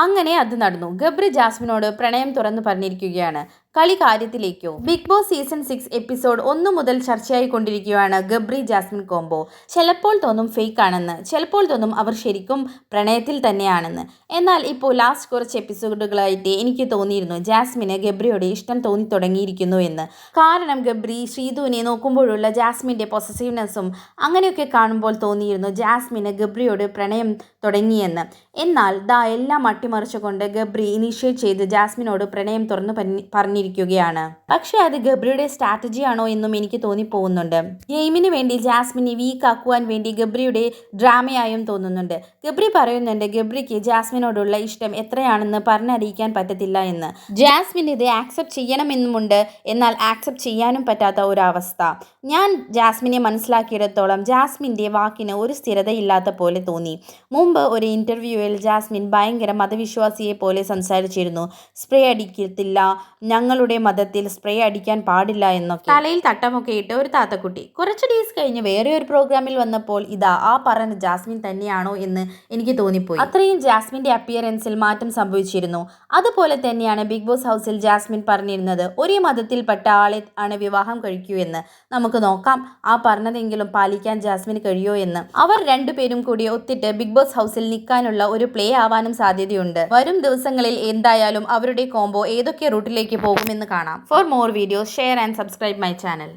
അങ്ങനെ അത് നടന്നു. ഗബ്രി ജാസ്മിനോട് പ്രണയം തുറന്നു പറഞ്ഞിരിക്കുകയാണ് കളി കാര്യത്തിലേക്കോ Bigg Boss season six episode ഒന്ന് മുതൽ ചർച്ചയായി കൊണ്ടിരിക്കുകയാണ് ഗബ്രി ജാസ്മിൻ കോംബോ. ചിലപ്പോൾ തോന്നും ഫേക്ക് ആണെന്ന് ചിലപ്പോൾ തോന്നും അവർ ശരിക്കും പ്രണയത്തിൽ തന്നെയാണെന്ന്. എന്നാൽ ഇപ്പോൾ ലാസ്റ്റ് കുറച്ച് എപ്പിസോഡുകളായിട്ട് എനിക്ക് തോന്നിയിരുന്നു ജാസ്മിന് ഗബ്രിയോട് ഇഷ്ടം തോന്നി തുടങ്ങിയിരിക്കുന്നു എന്ന്. കാരണം ഗബ്രി ശ്രീധുവിനെ നോക്കുമ്പോഴുള്ള ജാസ്മിന്റെ പൊസസീവ്നെസ്സും അങ്ങനെയൊക്കെ കാണുമ്പോൾ തോന്നിയിരുന്നു ജാസ്മിന് ഗബ്രിയോട് പ്രണയം തുടങ്ങിയെന്ന്. എന്നാൽ ദാ എല്ലാം അട്ടിമറിച്ചുകൊണ്ട് ഗബ്രി ഇനീഷ്യേറ്റ് ചെയ്ത് ജാസ്മിനോട് പ്രണയം തുറന്നു പറഞ്ഞി- പറഞ്ഞിരിക്കുകയാണ്. പക്ഷേ അത് ഗബ്രിയുടെ സ്ട്രാറ്റജി ആണോ എന്നും എനിക്ക് തോന്നിപ്പോകുന്നുണ്ട്. ഗെയിമിന് വേണ്ടി ജാസ്മിനെ വീക്ക് ആക്കുവാൻ വേണ്ടി ഗബ്രിയുടെ ഡ്രാമയായും തോന്നുന്നുണ്ട്. ഗബ്രി പറയുന്നുണ്ട് ഗബ്രിക്ക് ജാസ്മിനോടുള്ള ഇഷ്ടം എത്രയാണെന്ന് പറഞ്ഞറിയിക്കാൻ പറ്റത്തില്ല എന്ന്. ജാസ്മിൻ ഇത് ആക്സെപ്റ്റ് ചെയ്യണമെന്നുമുണ്ട്. എന്നാൽ ആക്സെപ്റ്റ് ചെയ്യാനും പറ്റാത്ത ഒരവസ്ഥ. ഞാൻ ജാസ്മിനെ മനസ്സിലാക്കിയിടത്തോളം ജാസ്മിന്റെ വാക്കിന് ഒരു സ്ഥിരതയില്ലാത്ത പോലെ തോന്നി. മുമ്പ് ഒരു ഇന്റർവ്യൂവിൽ ജാസ്മിൻ ഭയങ്കര മതവിശ്വാസിയെ പോലെ സംസാരിച്ചിരുന്നു. സ്പ്രേ അടിക്കത്തില്ല. ഞങ്ങളുടെ മതത്തിൽ സ്പ്രേ അടിക്കാൻ പാടില്ല എന്നൊക്കെ. തലയിൽ തട്ടമൊക്കെ ഇട്ട് ഒരു താത്തക്കുട്ടി. കുറച്ച് ഡേയ്സ് കഴിഞ്ഞ് വേറെ ഒരു പ്രോഗ്രാമിൽ വന്നപ്പോൾ ഇതാ ആ പറഞ്ഞ ജാസ്മിൻ തന്നെയാണോ എന്ന് എനിക്ക് തോന്നിപ്പോയി. അത്രയും ജാസ്മിന്റെ അപ്പിയറൻസിൽ മാറ്റം സംഭവിച്ചിരുന്നു. അതുപോലെ തന്നെയാണ് ബിഗ് ബോസ് ഹൗസിൽ ജാസ്മിൻ പറഞ്ഞിരുന്നത് ഒരേ മതത്തിൽപ്പെട്ട ആളെ ആണ് വിവാഹം കഴിക്കൂ എന്ന്. നമുക്ക് നോക്കാം ആ പറഞ്ഞതെങ്കിലും പാലിക്കാൻ ജാസ്മിന് കഴിയോ എന്ന്. അവർ രണ്ടുപേരും കൂടി ഒത്തിട്ട് ബിഗ് ബോസ് ഹൗസിൽ നിൽക്കാനുള്ള ഒരു പ്ലേ ആവാനും സാധ്യതയുണ്ട്. വരും ദിവസങ്ങളിൽ എന്തായാലും അവരുടെ കോംബോ ഏതൊക്കെ റൂട്ടിലേക്ക് പോകുമെന്ന് കാണാം. For more videos share and subscribe my channel